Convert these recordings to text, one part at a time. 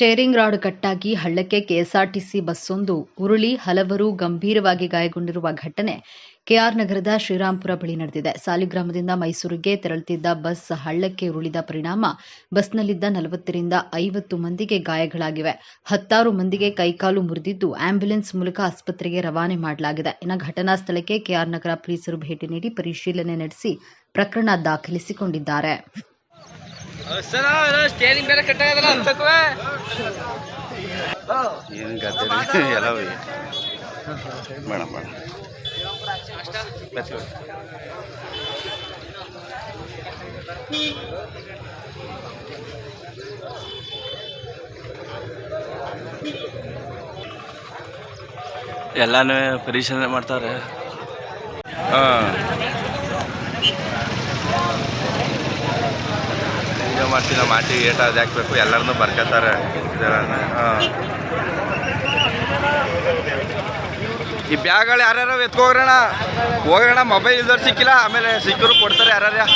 Steering rod ಕಟ್ಟಾಗಿ ಹಳ್ಳಕ್ಕೆ KSRTC ಬಸ್ಸೊಂದು ಉರುಳಿ ಹಲವರು ಗಂಭೀರವಾಗಿ ಗಾಯಗೊಂಡಿರುವ ಘಟನೆ ಕೆಆರ್ ನಗರದ ಶ್ರೀರಾಂಪುರ ಬಳಿ ನಡೆದಿದೆ. ಸಾಲಿಗ್ರಾಮದಿಂದ ಮೈಸೂರಿಗೆ ತೆರಳುತ್ತಿದ್ದ ಬಸ್ ಹಳ್ಳಕ್ಕೆ ಉರುಳಿದ ಪರಿಣಾಮ ಬಸ್ನಲ್ಲಿದ್ದ ನಲವತ್ತರಿಂದ ಐವತ್ತು ಮಂದಿಗೆ ಗಾಯಗಳಾಗಿವೆ. ಹತ್ತಾರು ಮಂದಿಗೆ ಕೈಕಾಲು ಮುರಿದಿದ್ದು, ಆಂಬ್ಯುಲೆನ್ಸ್ ಮೂಲಕ ಆಸ್ಪತ್ರೆಗೆ ರವಾನೆ ಮಾಡಲಾಗಿದೆ. ಇನ್ನು ಘಟನಾ ಸ್ಥಳಕ್ಕೆ ಕೆಆರ್ ನಗರ ಪೊಲೀಸರು ಭೇಟಿ ನೀಡಿ ಪರಿಶೀಲನೆ ನಡೆಸಿ ಪ್ರಕರಣ ದಾಖಲಿಸಿಕೊಂಡಿದ್ದಾರೆ. ಸ್ಟೇರಿಂಗ್ ಬೇರೆ ಕಟ್ಟಾಗದಲ್ಲ ಏನು ಗದ್ದೆ ಎಲ್ಲ ಬೇಡ. ಎಲ್ಲಾನು ಪರಿಶೀಲನೆ ಮಾಡ್ತಾರೆ ಹಾಂ. ಮಾಡ್ತೀವಿ ನಾವು ಮಾಟಿ ಏಟ ಅದು ಹಾಕ್ಬೇಕು, ಎಲ್ಲರನ್ನೂ ಬರ್ಕೋತಾರೆ. ಈ ಬ್ಯಾಗ್ಗಳು ಯಾರ್ಯಾರು ಎತ್ಕೋಗ್ರಣ ಹೋಗೋಣ ಮೊಬೈಲ್ ಇಲ್ದವ್ರು ಸಿಕ್ಕಿಲ್ಲ, ಆಮೇಲೆ ಸಿಕ್ಕರು ಕೊಡ್ತಾರೆ ಯಾರ್ಯಾರ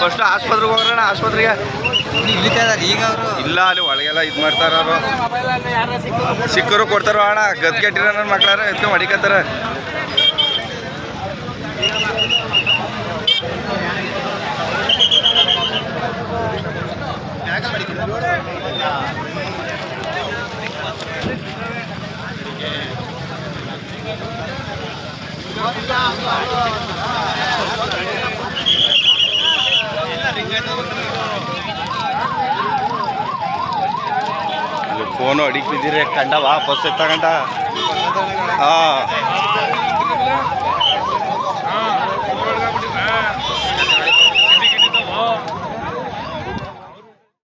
ಫಸ್ಟ್ ಆಸ್ಪತ್ರೆಗೆ ಹೋಗೋಣ ಆಸ್ಪತ್ರೆಗೆ. ಈಗ ಇಲ್ಲ, ಅಲ್ಲಿ ಒಳಗೆಲ್ಲ ಇದು ಮಾಡ್ತಾರ ಅವರು. ಸಿಕ್ಕರು ಕೊಡ್ತಾರ ಅಣ್ಣ, ಗದ್ಗೆಟ್ಟಿರೋ ನನ್ನ ಮಕ್ಳಾರ ಎತ್ಕೊಂಡು ಹೊಡಿಕತ್ತಾರ. ಫೋನು ಅಡಿಕ್ ಬಿದ್ದೀರಿ ಕಂಡವ ಬಸ್ ಎತ್ತಗಂಟ ಹಾಂ